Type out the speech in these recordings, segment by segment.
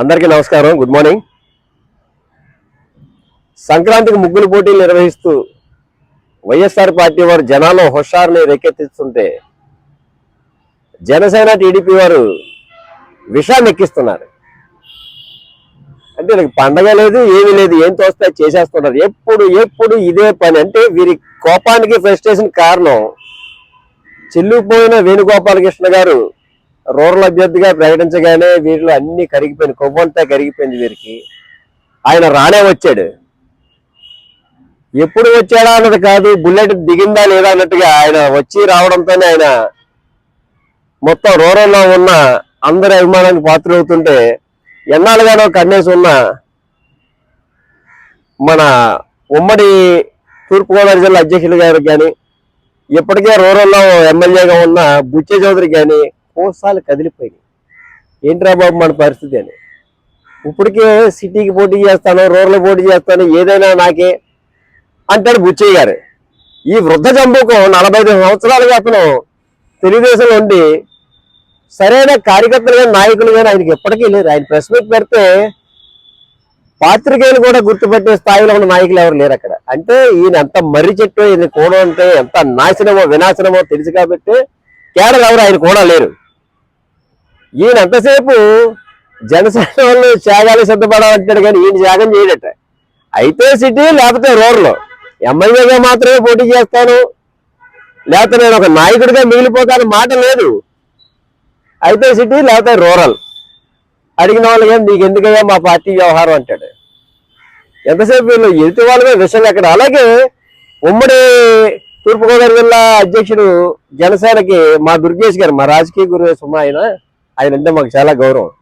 అందరికీ నమస్కారం. Good morning సంక్రాంతికి ముగ్గులు పోటీలు నిర్వహిస్తూ వైఎస్ఆర్ పార్టీ వారు జనాల్లో హుషారుని రేకెత్తిస్తుంటే జనసేన టీడీపీ వారు విషాన్ని ఎక్కిస్తున్నారు. అంటే వీళ్ళకి పండగ లేదు ఏమీ లేదు ఏం తోస్తే చేసేస్తున్నారు. ఎప్పుడు ఎప్పుడు ఇదే పని. అంటే వీరి కోపానికి ఫ్రస్ట్రేషన్ కారణం చెల్లిపోయిన వేణుగోపాలకృష్ణ గారు రూరల్ అభ్యర్థిగా ప్రకటించగానే వీరిలో అన్ని కరిగిపోయింది కొవ్వంతా కరిగిపోయింది వీరికి. ఆయన రానే వచ్చాడు. ఎప్పుడు వచ్చాడా అన్నది కాదు బుల్లెట్ దిగిందా లేదా అన్నట్టుగా ఆయన వచ్చి రావడంతోనే ఆయన మొత్తం రూరల్లో ఉన్న అందరి అభిమానానికి పాత్రవుతుంటే ఎన్నాళ్ళుగానో కన్నేసి ఉన్న మన ఉమ్మడి తూర్పుగోదావరి జిల్లా అధ్యక్షులు గారికి కానీ ఇప్పటికే రూరల్లో ఎమ్మెల్యేగా ఉన్న బుచ్చే చౌదరి కానీ కోసాలు కదిలిపోయినాయి. ఏంట్రా బాబు మన పరిస్థితి అని. ఇప్పటికే సిటీకి పోటీ చేస్తాను రూరల్ పోటీ చేస్తాను ఏదైనా నాకే అంటాడు బుచ్చయ్య గారు. ఈ వృద్ధ జంబుకం నలభై ఐదు సంవత్సరాలుగా అతను తెలుగుదేశంలో ఉండి సరైన కార్యకర్తలు కానీ నాయకులు కానీ ఆయనకి ఎప్పటికీ లేరు. ఆయన ప్రెస్ మీట్ పెడితే పాత్రికేయులు కూడా గుర్తుపెట్టే స్థాయిలో ఉన్న నాయకులు ఎవరు లేరు అక్కడ. అంటే ఈయన ఎంత మర్రి చెట్టు ఈయన కూడా అంటే ఎంత నాశనమో వినాశనమో తెలుసు కాబట్టి కేడలు ఎవరు ఆయన కూడా లేరు. ఈయన ఎంతసేపు జనసేన వాళ్ళు త్యాగాలు సిద్ధపడాలంటాడు కానీ ఈయన త్యాగం చేయడట. అయితే సిటీ లేకపోతే రూరల్. ఎమ్మెల్యేగా మాత్రమే పోటీ చేస్తాను. లేకపోతే నేను ఒక నాయకుడిగా మిగిలిపోతాను మాట లేదు. అయితే సిటీ లేకపోతే రూరల్. అడిగిన వాళ్ళు కానీ నీకు ఎందుకయ్యా మా పార్టీ వ్యవహారం? అంటాడు. ఎంతసేపు వీళ్ళు ఎదుటి వాళ్ళమే విషయం ఎక్కడ? అలాగే ఉమ్మడి తూర్పుగోదావరి జిల్లా అధ్యక్షుడు జనసేనకి మా దుర్గేష్ గారు మా రాజకీయ గురు సుమ ఆయన ఆయన అంటే మాకు చాలా గౌరవం.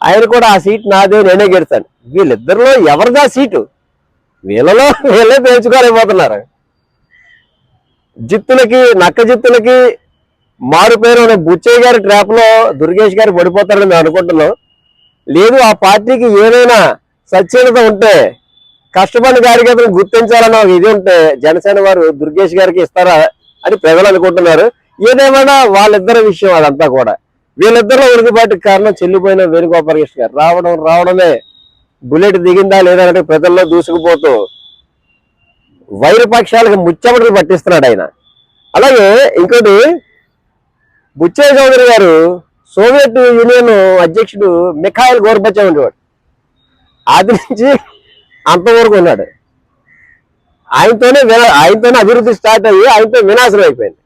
ఆయన కూడా ఆ సీట్ నాదే నేనే గెలుస్తాను. వీళ్ళిద్దరిలో ఎవరిదా సీటు? వీళ్ళలో వీళ్ళే పేర్చుకోలేకపోతున్నారు జిత్తులకి నక్క జిత్తులకి మారు పేరు ఉన్న బుచ్చయ్య గారి ట్రాప్లో దుర్గేష్ గారు పడిపోతారని మేము అనుకుంటున్నాం. లేదు ఆ పార్టీకి ఏదైనా సచ్ఛీలత ఉంటే కష్టపడిన కార్యకర్తలు గుర్తించాలన్న ఒక ఇది ఉంటే జనసేన వారు దుర్గేష్ గారికి ఇస్తారా అని ప్రజలు అనుకుంటున్నారు. ఏదేమైనా వాళ్ళిద్దరి విషయం అదంతా కూడా. వీళ్ళిద్దరిలో ఉనికిపాటికి కారణం చెల్లిపోయిన వేణుగోపాలకృష్ణ గారు. రావడం రావడమే. బుల్లెట్ దిగిందా లేదా అంటే ప్రజల్లో దూసుకుపోతూ వైరు పక్షాలకు ముచ్చమటలు పట్టిస్తున్నాడు ఆయన. అలాగే ఇంకోటి బుచ్చయ్య చౌదరి గారు సోవియట్ యూనియన్ అధ్యక్షుడు మిఖాయిల్ గోర్బచ్చా ఉండేవాడు అది నుంచి అంతవరకు ఉన్నాడు. ఆయనతోనే ఆయనతోనే అభివృద్ధి స్టార్ట్ అయ్యి ఆయనతో వినాశనం అయిపోయింది.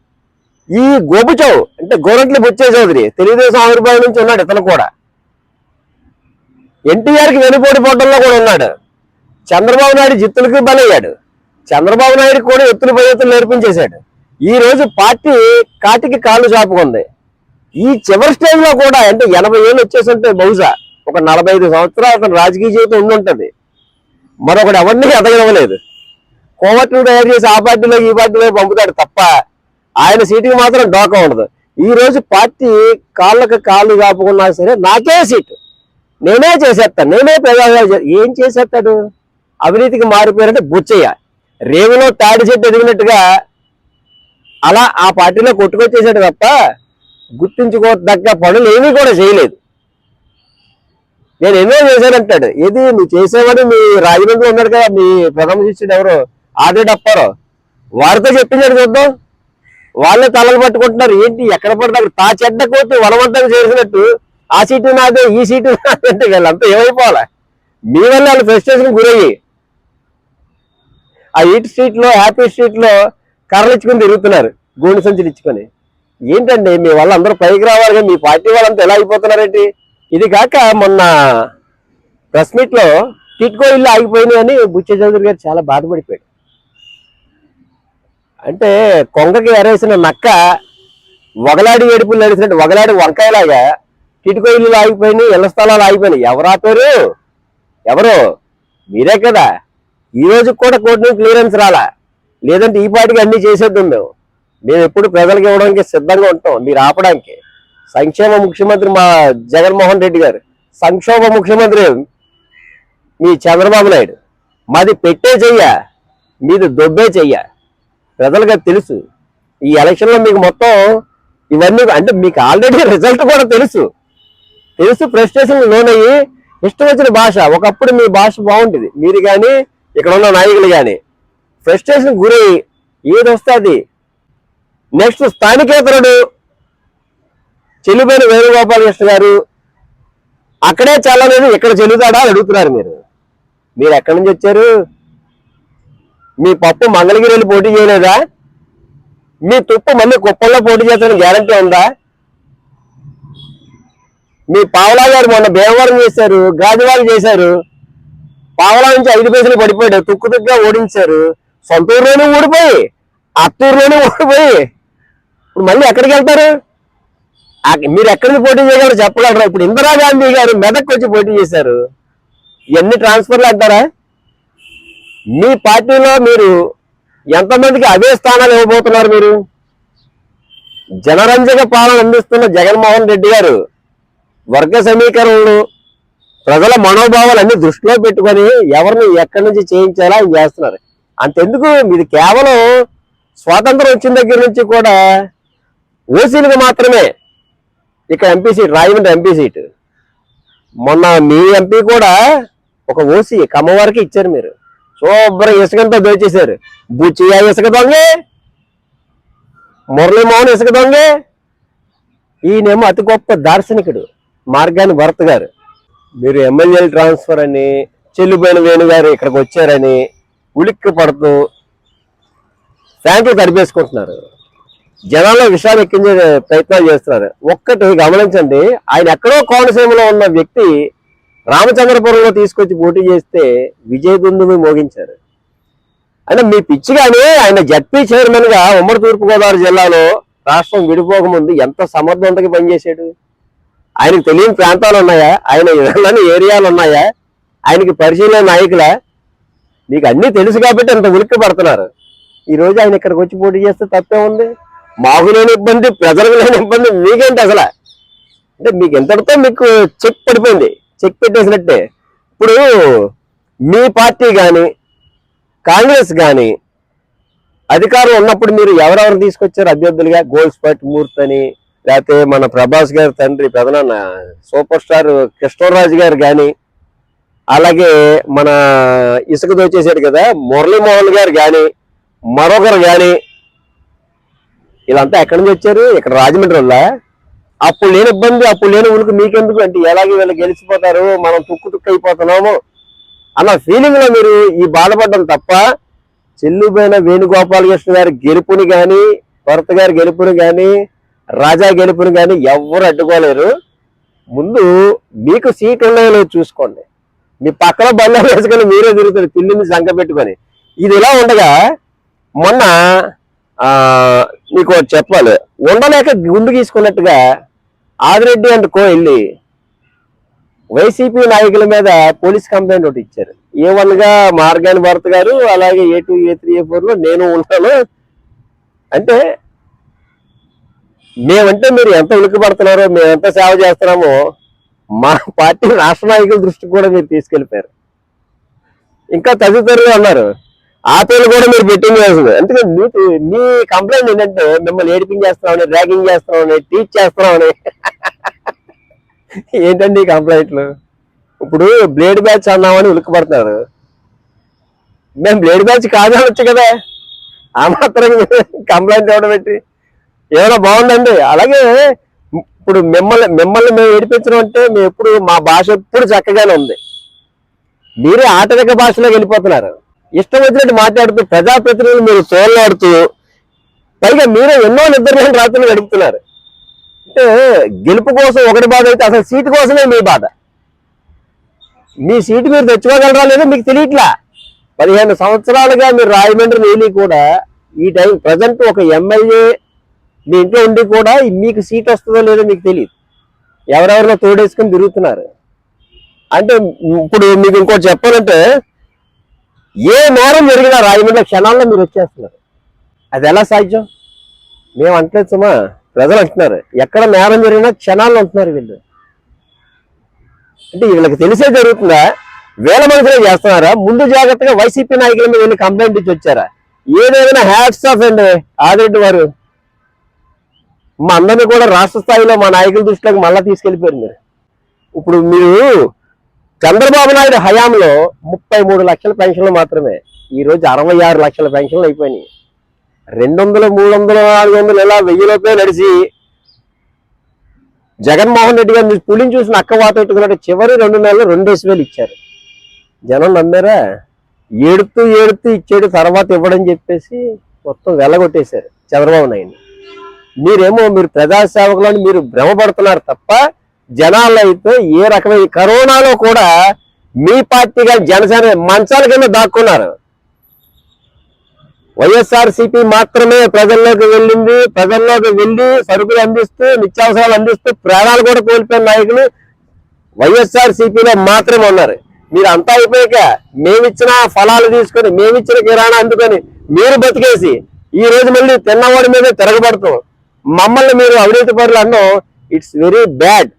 ఈ గోపుచౌ అంటే గోరంట్ల బుచ్చయ్య చౌదరి. తెలుగుదేశం ఆవిర్భావం నుంచి ఉన్నాడు ఇతను కూడా. ఎన్టీఆర్కి వెనుపోటు పోవడంలో కూడా ఉన్నాడు. చంద్రబాబు నాయుడు జిత్తులకి బలయ్యాడు. చంద్రబాబు నాయుడు కూడా ఎత్తులు పై ఎత్తులు నేర్పించేశాడు. ఈ రోజు పార్టీ కాటికి కాళ్ళు చాపుకుంది. ఈ చివరి స్టేజ్లో కూడా అంటే ఎనభై ఏళ్ళు వచ్చేసి ఉంటే బహుశా ఒక నలభై ఐదు సంవత్సరాలు అతను రాజకీయ జీవితం ఉండి మరొకటి ఎవరిని ఎదగనివ్వలేదు. కోవట్లు తయారు చేసి ఆ పార్టీలో ఈ పార్టీలో పంపుతాడు తప్ప ఆయన సీటుకి మాత్రం డోకా ఉండదు. ఈ రోజు పార్టీ కాళ్ళకి కాళ్ళు కాపుకున్నా సరే నాకే సీటు. నేనే చేసేస్తాను నేనే ప్రజాగా ఏం చేసేస్తాడు అవినీతికి మారిపోయారంటే బుచ్చయ్య. రేవులో తాడి చెట్టు ఎదిగినట్టుగా అలా ఆ పార్టీలో కొట్టుకొచ్చేసాడు తప్ప గుర్తించుకోదగ్గ పనులు ఏమీ కూడా చేయలేదు. నేను ఎన్నో చేశానంటాడు ఏది నువ్వు చేసేవాడు మీ రాజమండ్రి ఉన్నాడు కదా మీ ప్రథమ శిష్యుడు ఎవరు? ఆదే డప్పారో వారితో చెప్పించాడు చూద్దాం. వాళ్ళే తలలు పట్టుకుంటున్నారు. ఏంటి? ఎక్కడ పడితే అక్కడ తా చెడ్డ కోతి వలవంతం చేసినట్టు ఆ సీటు నాదే ఈ సీటు నాదే అంటే వీళ్ళంతా ఏమైపోవాలా? మీ వల్ల వాళ్ళు ఫ్రస్ట్రేషన్ గురయ్యి. ఆ ఈట్ స్ట్రీట్లో హ్యాపీ స్ట్రీట్లో కర్రలు ఇచ్చుకొని తిరుగుతున్నారు. గోండు సంచులు ఇచ్చుకొని. ఏంటండి? మీ వల్ల అందరూ పైకి రావాలి కానీ మీ పార్టీ వాళ్ళంతా ఎలా అయిపోతున్నారేంటి? ఇది కాక మొన్న ప్రెస్ మీట్లో టిట్కో ఇల్లు ఆగిపోయింది అని బుచ్చ చౌదరి గారు చాలా బాధపడిపోయాడు అంటే కొంగకి ఎరేసిన నక్క వగలాడి ఏడుపులు నడిచినట్టు వగలాడి వంకాయలాగా టిట్కో ఆగిపోయినాయి ఇళ్ళ స్థలాలు ఆగిపోయినాయి. ఎవరు ఆపారు? ఎవరు? మీరే కదా. ఈ రోజు కూడా కోర్టు నుంచి క్లియరెన్స్ రాలా. లేదంటే ఈ పాటికి అన్ని చేసేద్దాం మేము. మేము ఎప్పుడు ప్రజలకు ఇవ్వడానికి సిద్ధంగా ఉంటాం. మీరు ఆపడానికి. సంక్షేమ ముఖ్యమంత్రి మా జగన్మోహన్ రెడ్డి గారు. సంక్షోభ ముఖ్యమంత్రి మీ చంద్రబాబు నాయుడు. మాది పెట్టే చెయ్య. మీది దొబ్బే చెయ్య. ప్రజలకు అది తెలుసు. ఈ ఎలక్షన్లో మీకు మొత్తం ఇవన్నీ అంటే మీకు ఆల్రెడీ రిజల్ట్ కూడా తెలుసు. తెలుసు ఫ్రస్ట్రేషన్ లోనయ్యి ఇష్టం వచ్చిన భాష ఒకప్పుడు మీ భాష బాగుంటుంది. మీరు కానీ ఇక్కడ ఉన్న నాయకులు కానీ ఫ్రస్ట్రేషన్ గురై ఏది వస్తుంది అది. నెక్స్ట్ స్థానికేతరుడు చెల్లిపోయిన వేణుగోపాలకృష్ణ గారు అక్కడే చల్లలేదు ఇక్కడ చెల్లుతాడా అని అడుగుతున్నారు మీరు. మీరు ఎక్కడి నుంచి వచ్చారు? మీ పప్పు మంగళగిరి వెళ్ళి పోటీ చేయలేదా? మీ తుప్పు మళ్ళీ కుప్పంలో పోటీ చేస్తాను గ్యారంటీ ఉందా? మీ పావలా గారు మొన్న భీమవరం చేశారు గాజువాలు చేశారు. పావలా నుంచి ఐదు పైసలు పడిపోయాడు తుక్కు తుక్కుగా ఓడించారు. సొంత ఊర్లోనే ఓడిపోయి అత్తూరులోనే ఓడిపోయి. ఇప్పుడు మళ్ళీ ఎక్కడికి వెళ్తారు? మీరు ఎక్కడికి పోటీ చేయగలరు చెప్పగలరా? ఇప్పుడు ఇందిరాగాంధీ గారు మెదక్ వచ్చి పోటీ చేశారు. ఎన్ని ట్రాన్స్ఫర్లు అంటారా? మీ పార్టీలో మీరు ఎంతమందికి అదే స్థానాలు ఇవ్వబోతున్నారు మీరు? జనరంజక పాలన అందిస్తున్న జగన్మోహన్ రెడ్డి గారు వర్గ సమీకరణలు ప్రజల మనోభావాలు అన్ని దృష్టిలో పెట్టుకొని ఎవరిని ఎక్కడి నుంచి చేయించాలా అని చేస్తున్నారు? అంతెందుకు? ఇది కేవలం స్వాతంత్రం వచ్చిన దగ్గర నుంచి కూడా ఓసీలకు మాత్రమే ఇక్కడ MP seat Rajahmundry MP seat. మొన్న మీ ఎంపీ కూడా ఒక ఓసీ కమ్మ వరకు ఇచ్చారు మీరు. శుభ్రం ఇసుకంతా దోచేశారు. బుచ్చియా ఇసుక దొంగే మురళీమోహన్ ఇసుక దొంగే. ఈయనేమో అతి గొప్ప దార్శనికుడు మార్గాన్ని భరత్ గారు. మీరు ఎమ్మెల్యే ట్రాన్స్ఫర్ అని చెల్లిపోయిన వేణు గారు ఇక్కడికి వచ్చారని ఉలిక్కి పడుతూ ఫ్యాంకులు తడిపేసుకుంటున్నారు. జనాల్లో విషయాలు ఎక్కించే ప్రయత్నాలు చేస్తున్నారు. ఒక్కటి గమనించండి ఆయన ఎక్కడో కోనసీమలో ఉన్న వ్యక్తి రామచంద్రపురంలో తీసుకొచ్చి పోటీ చేస్తే విజయదుందుని మోగించారు. అంటే మీ పిచ్చిగానే ఆయన జడ్పీ చైర్మన్గా ఉమ్మడి తూర్పుగోదావరి జిల్లాలో రాష్ట్రం విడిపోకముందు ఎంత సమర్థవంతంగా పనిచేశాడు? ఆయనకు తెలియని ప్రాంతాలు ఉన్నాయా? ఆయన వెళ్ళని ఏరియాలు ఉన్నాయా? ఆయనకి పరిశీలన నాయకుల మీకు అన్నీ తెలుసు కాబట్టి అంత ఉలిక్కి పడుతున్నారు. ఈరోజు ఆయన ఇక్కడికి వచ్చి పోటీ చేస్తే తప్పే ఉంది? మాకు లేని ఇబ్బంది ప్రజలకు లేని ఇబ్బంది మీకేంటి అసలు? అంటే మీకు ఎంతటితో మీకు చెక్ పడిపోయింది? చెక్ పెట్టేసినట్టే. ఇప్పుడు మీ పార్టీ కానీ కాంగ్రెస్ కానీ అధికారం ఉన్నప్పుడు మీరు ఎవరెవరు తీసుకొచ్చారు? అభ్యర్థులుగా గోల్డ్ స్పట్ మూర్తి అని లేకపోతే మన ప్రభాస్ గారి తండ్రి పెదనాన్న సూపర్ స్టార్ కృష్ణరాజు గారు కానీ అలాగే మన ఇసుక దోచేసాడు కదా మురళీమోహన్ గారు కానీ మరొకరు కానీ వీళ్ళంతా ఎక్కడి నుంచి వచ్చారు? ఇక్కడ రాజమండ్రి వాళ్ళ? అప్పుడు లేని ఇబ్బంది అప్పుడు లేని ఉనికి మీకెందుకు? అంటే ఎలాగే వీళ్ళు గెలిచిపోతారు మనం తుక్కు తుక్కు అయిపోతున్నాము అన్న ఫీలింగ్లో మీరు ఈ బాధపడడం తప్ప చెల్లుబైన వేణుగోపాలకృష్ణ గారి గెలుపుని కానీ భరత్ గారి గెలుపుని కానీ రాజా గెలుపుని కానీ ఎవరు అడ్డుకోలేరు. ముందు మీకు సీట్ ఉన్నాయో చూసుకోండి. మీ పక్కన బండ్లు వేసుకొని మీరే తిరుగుతారు పిల్లిని సంఖ పెట్టుకొని. ఇది ఇలా ఉండగా మొన్న ఆ మీకు చెప్పాలి. ఉండలేక గుండు గీసుకున్నట్టుగా ఆదిరెడ్డి అండ్ కో వెళ్ళి వైసీపీ నాయకుల మీద పోలీస్ కంప్లైంట్ ఒకటి ఇచ్చారు. ఏ వన్గా మార్గాని భరత్ గారు అలాగే ఏ టూ ఏ త్రీ ఏ ఫోర్లో నేను ఉంటాను అంటే మేమంటే మీరు ఎంత ఉలికిపడుతున్నారో మేము ఎంత సేవ చేస్తున్నామో మా పార్టీ రాష్ట్ర నాయకుల దృష్టికి కూడా మీరు తీసుకెళ్ళిపోయారు ఇంకా తదితరులు అన్నారు. ఆ పేరు కూడా మీరు పెట్టింగ్ చేస్తుంది ఎందుకంటే నీ మీ కంప్లైంట్ ఏంటంటే మిమ్మల్ని ఏడిపించేస్తున్నామని ర్యాగింగ్ చేస్తున్నామని టీచ్ చేస్తున్నామని ఏంటండి కంప్లైంట్లు ఇప్పుడు బ్లేడ్ బ్యాచ్ అన్నామని ఉలుక్కుపడుతున్నారు. మేము బ్లేడ్ బ్యాచ్ కాదనొచ్చు కదా. ఆ మాత్రం కంప్లైంట్ ఇవ్వడం పెట్టి? ఏమైనా బాగుందండి? అలాగే ఇప్పుడు మిమ్మల్ని మిమ్మల్ని మేము ఏడిపించడం అంటే మేము ఎప్పుడు మా భాష ఎప్పుడు చక్కగానే ఉంది. మీరే ఆటవిక భాషలోకి వెళ్ళిపోతున్నారు. ఇష్టం వచ్చినట్టు మాట్లాడుతూ ప్రజాప్రతినిధులు మీరు తోలాడుతూ పైగా మీరే ఎన్నో నిద్రలేని రాత్రులు గడుపుతున్నారు. అంటే గెలుపు కోసం ఒకటి బాధ అయితే అసలు సీటు కోసమే మీ బాధ. మీ సీటు మీరు తెచ్చుకోగలరా లేదో మీకు తెలియట్లా. పదిహేను సంవత్సరాలుగా మీరు రాజమండ్రి నీలి కూడా ఈ టైం ప్రజెంట్ ఒక ఎమ్మెల్యే మీ ఇంట్లో ఉండి కూడా మీకు సీట్ వస్తుందో లేదో మీకు తెలియదు. ఎవరెవరిలో తోడేసుకొని తిరుగుతున్నారు. అంటే ఇప్పుడు మీకు ఇంకోటి చెప్పాలంటే ఏ నేరం జరిగినా రాజమండ్రి క్షణాల్లో మీరు వచ్చేస్తున్నారు. అది ఎలా సాధ్యం? మేము అంటలేదు సుమా ప్రజలు అంటున్నారు. ఎక్కడ నేరం జరిగినా క్షణాల్లో అంటున్నారు వీళ్ళు. అంటే వీళ్ళకి తెలిసే జరుగుతుందా? వేల మనుషులే చేస్తున్నారా? ముందు జాగ్రత్తగా వైసీపీ నాయకుల మీద వెళ్ళి కంప్లైంట్ ఇచ్చి వచ్చారా? ఏదైనా హ్యాట్స్ ఆఫ్ అండి ఆదిరెడ్డి వారు. మా అందరినీ కూడా రాష్ట్ర స్థాయిలో మా నాయకుల దృష్టిలోకి మళ్ళా తీసుకెళ్ళిపోయారు మీరు. ఇప్పుడు మీరు చంద్రబాబు నాయుడు హయాంలో ముప్పై మూడు లక్షల పెన్షన్లు మాత్రమే. ఈ రోజు అరవై ఆరు లక్షల పెన్షన్లు అయిపోయినాయి. రెండు వందలు మూడు వందలు నాలుగు వందలు ఇలా వెయ్యిలోపే నడిచి జగన్మోహన్ రెడ్డి గారు పులిని చూసిన అక్క వాత పెట్టుకున్నట్టు చివరి రెండు నెలలు రెండేసి వేలు ఇచ్చారు. జనం నమ్మారా? ఏడుతూ ఏడుతూ ఇచ్చేడు తర్వాత ఇవ్వడం చెప్పేసి మొత్తం వెళ్ళగొట్టేశారు చంద్రబాబు నాయుడు మీరేమో మీరు ప్రజాసేవకులని మీరు భ్రమపడుతున్నారు తప్ప జనాలు అయితే ఏ రకమైన కరోనాలో కూడా మీ పార్టీగా జనసేన మంచాల కింద దాక్కున్నారు. వైఎస్ఆర్సిపి మాత్రమే ప్రజల్లోకి వెళ్ళింది ప్రజల్లోకి వెళ్ళి సరుకులు అందిస్తూ నిత్యావసరాలు అందిస్తూ ప్రాణాలు కూడా కోల్పోయిన నాయకులు వైఎస్ఆర్ సిపిలో మాత్రమే ఉన్నారు. మీరు అంతా అయిపోయాక మేమిచ్చిన ఫలాలు తీసుకొని మేమిచ్చిన కిరాణా అందుకొని మీరు బతికేసి ఈ రోజు మళ్ళీ తిన్నవాడి మీద తిరగబడతాం మమ్మల్ని మీరు అవినీతి పరులు అన్నాం ఇట్స్ వెరీ బ్యాడ్.